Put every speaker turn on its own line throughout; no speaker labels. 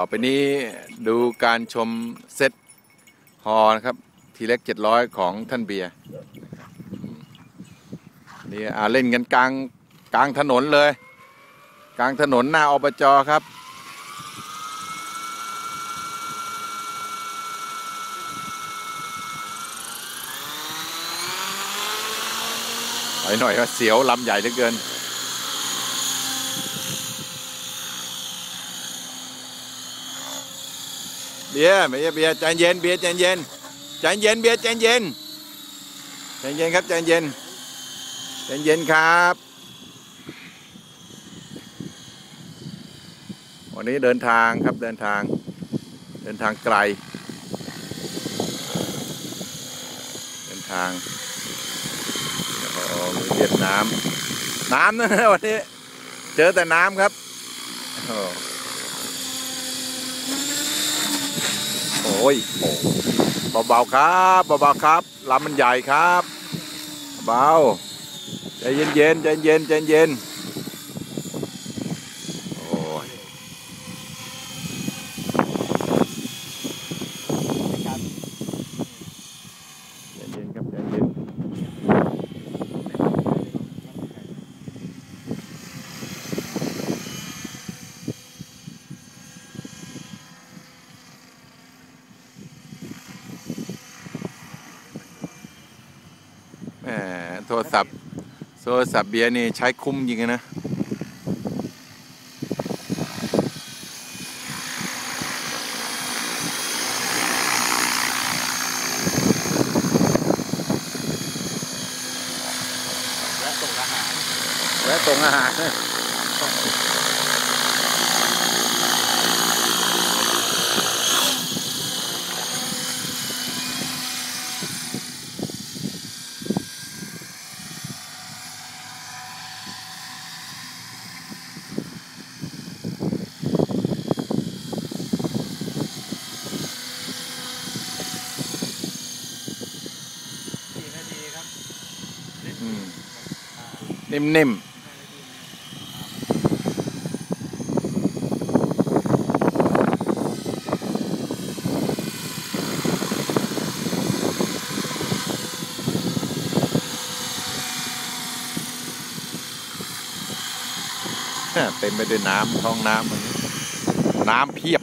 ต่อไปนี้ดูการชมเซตฮอนะครับ ทีเล็กเจ็ดร้อยของท่านเบียร์นี่อาเล่นกันกลางกลางถนนเลย กลางถนนหน้าอบจครับไปหน่อยก็เสียวลำใหญ่เหลือเกิน เบียร์ไม่ใช่เบียร์ใจเย็นเบียร์ใจเย็นใจเย็นเบียร์ใจเย็นใจเย็นครับใจเย็นใจเย็นครับ วันนี้เดินทางครับเดินทาง เดินทางไกล เดินทางโอ้มีเวียดนามน้ำนะวันนี้ เจอแต่น้ำครับ อ้โอ้ยโอ้เบาๆครับเบาๆครับลำมันใหญ่ครับ เบาใจเย็นๆใจเย็นใจเย็นโอ้ยใจเย็นครับใจเย็นแหมโทรศัพท์โทรศัพท์เบียร์นี่ใช้คุ้มจริงๆนะ
และส่งอาหาร
แวะส่งอาหาร
สี่นาทีครับ
อืม นิ่มๆเต็มไปด้วยน้ำท้องน้ำน้ำเพียบ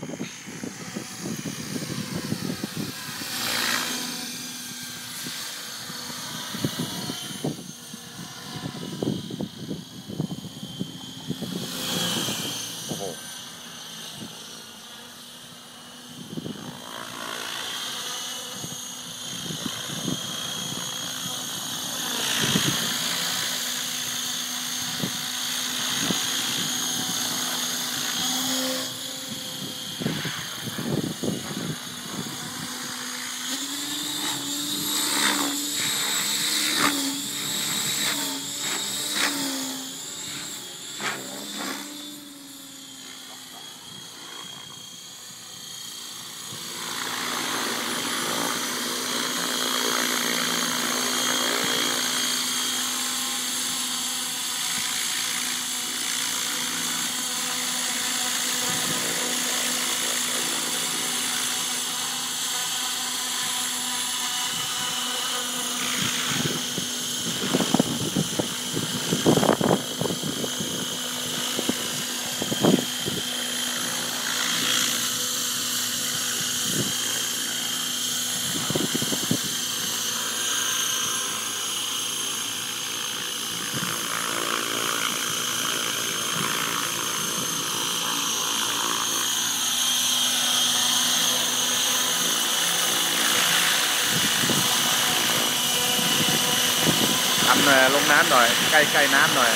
ำหน่อยลงน้ำหน่อย ใกล้ใกล้น้ำหน่อย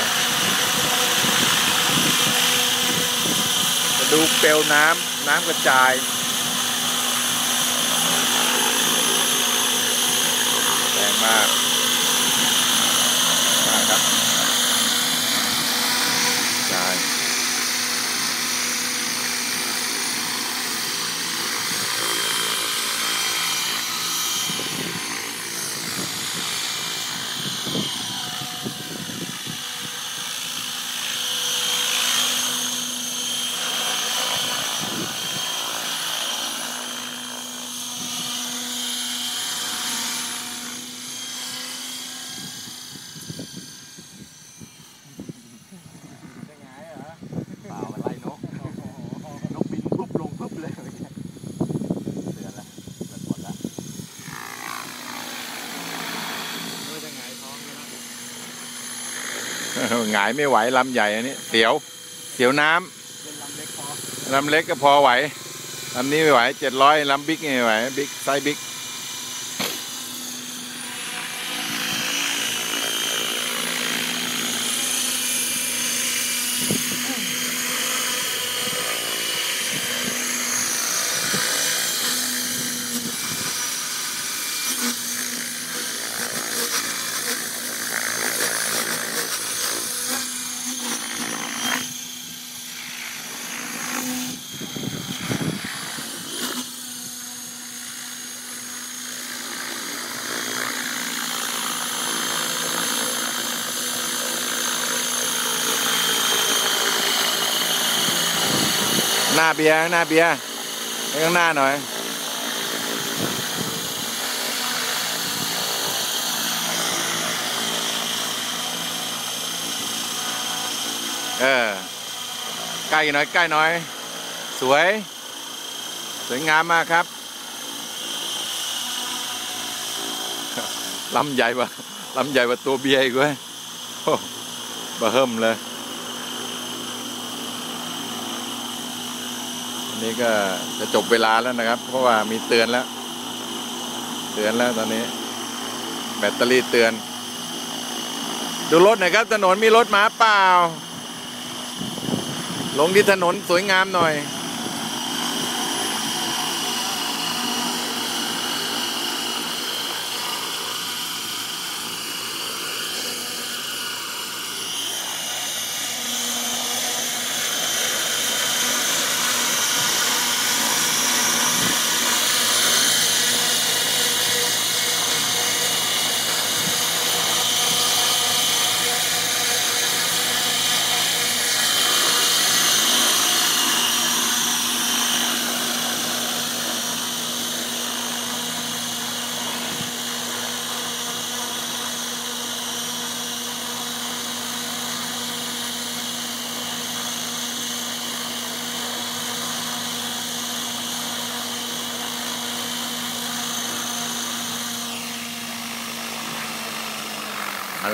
จะดูเปลวน้ำน้ำกระจายแรงมาก หงายไม่ไหวลำใหญ่อันนี้เสียวเสียวน้ำ
เป็นลำเล็กพอ
ลำเล็กก็พอไหวลำนี้ไม่ไหวเจ็ดร้อยลำบิ๊กนี่ไม่ไหวบิ๊กไซส์บิ๊ก หน้าเบียร์หน้าเบียร์ไปข้างหน้าหน่อยเออใกล้หน่อยใกล้หน่อย สวย สวยงามมากครับลำใหญ่ปะลำใหญ่กว่าตัวเบียร์อีกเว้ยโอ้บะเฮิมเลย นนี้ก็จะจบเวลาแล้วนะครับ เพราะว่ามีเตือนแล้ว เตือนแล้วตอนนี้ แบตเตอรี่เตือน ดูรถหน่อยครับ ถนนมีรถมาเปล่า ลงที่ถนนสวยงามหน่อย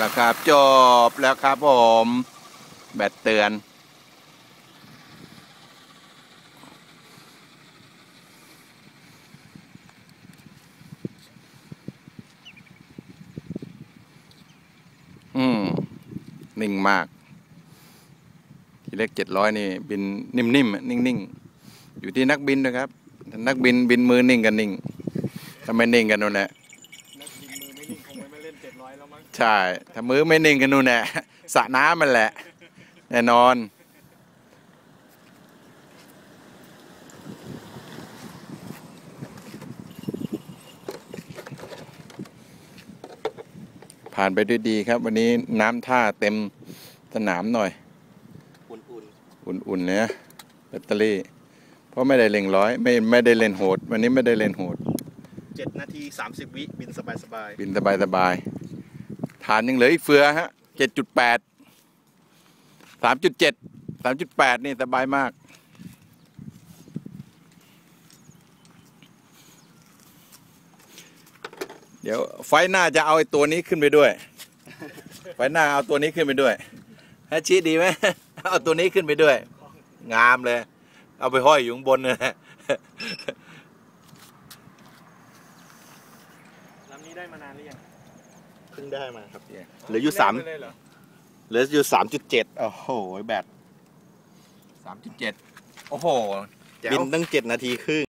ละครับ จบแล้วครับผม แบตเตือนอืม นิ่งมาก ทีเล็กเจ็ดร้อยนี่ บินนิ่มๆนิ่งๆ อยู่ที่นักบินนะครับ นักบินบินมือนิ่งกันนิ่งถ้าไม่นิ่งกันนู่นแหละ ใช่ถ้ามือไม่นิ่งกันนู่นแหละสระน้ำมันแหละ แน่นอน ผ่านไปด้วยดีครับ วันนี้น้ำท่าเต็มสนามหน่อย
อุ่น
อุ่นๆเนี่ยแบตเตอรี่ เพราะไม่ได้เล่งร้อย ไม่ไม่ได้เล่นโหด วันนี้ไม่ได้เล่นโหด
ๆเจ็ดนาทีสามสิบวิบินสบายสบาย
บินสบายสบายๆ ฐานยังเหลืออีกเฟือฮะเจ็ดจุดแปดสามจุดเจ็ดสามจุดแปดนี่สบายมาก เดี๋ยวไฟหน้าจะเอาไอ้ตัวนี้ขึ้นไปด้วย ไฟหน้าเอาตัวนี้ขึ้นไปด้วยฮชชี้ดีไหมเอาตัวนี้ขึ้นไปด้วย งามเลย เอาไปห้อยอยู่ข้างบนนะ
ลำนี้ได้มานานหรือยัง
เพิ่งได้มาครับ
เนี่ย
เหลืออยู่สาม
ได้เลยเหรอ
เหลืออยู่สามจุดเจ็ดโอ้โหแบต
สามจุดเจ็ดโอ้โห
บินตั้งเจ็ดนาทีครึ่ง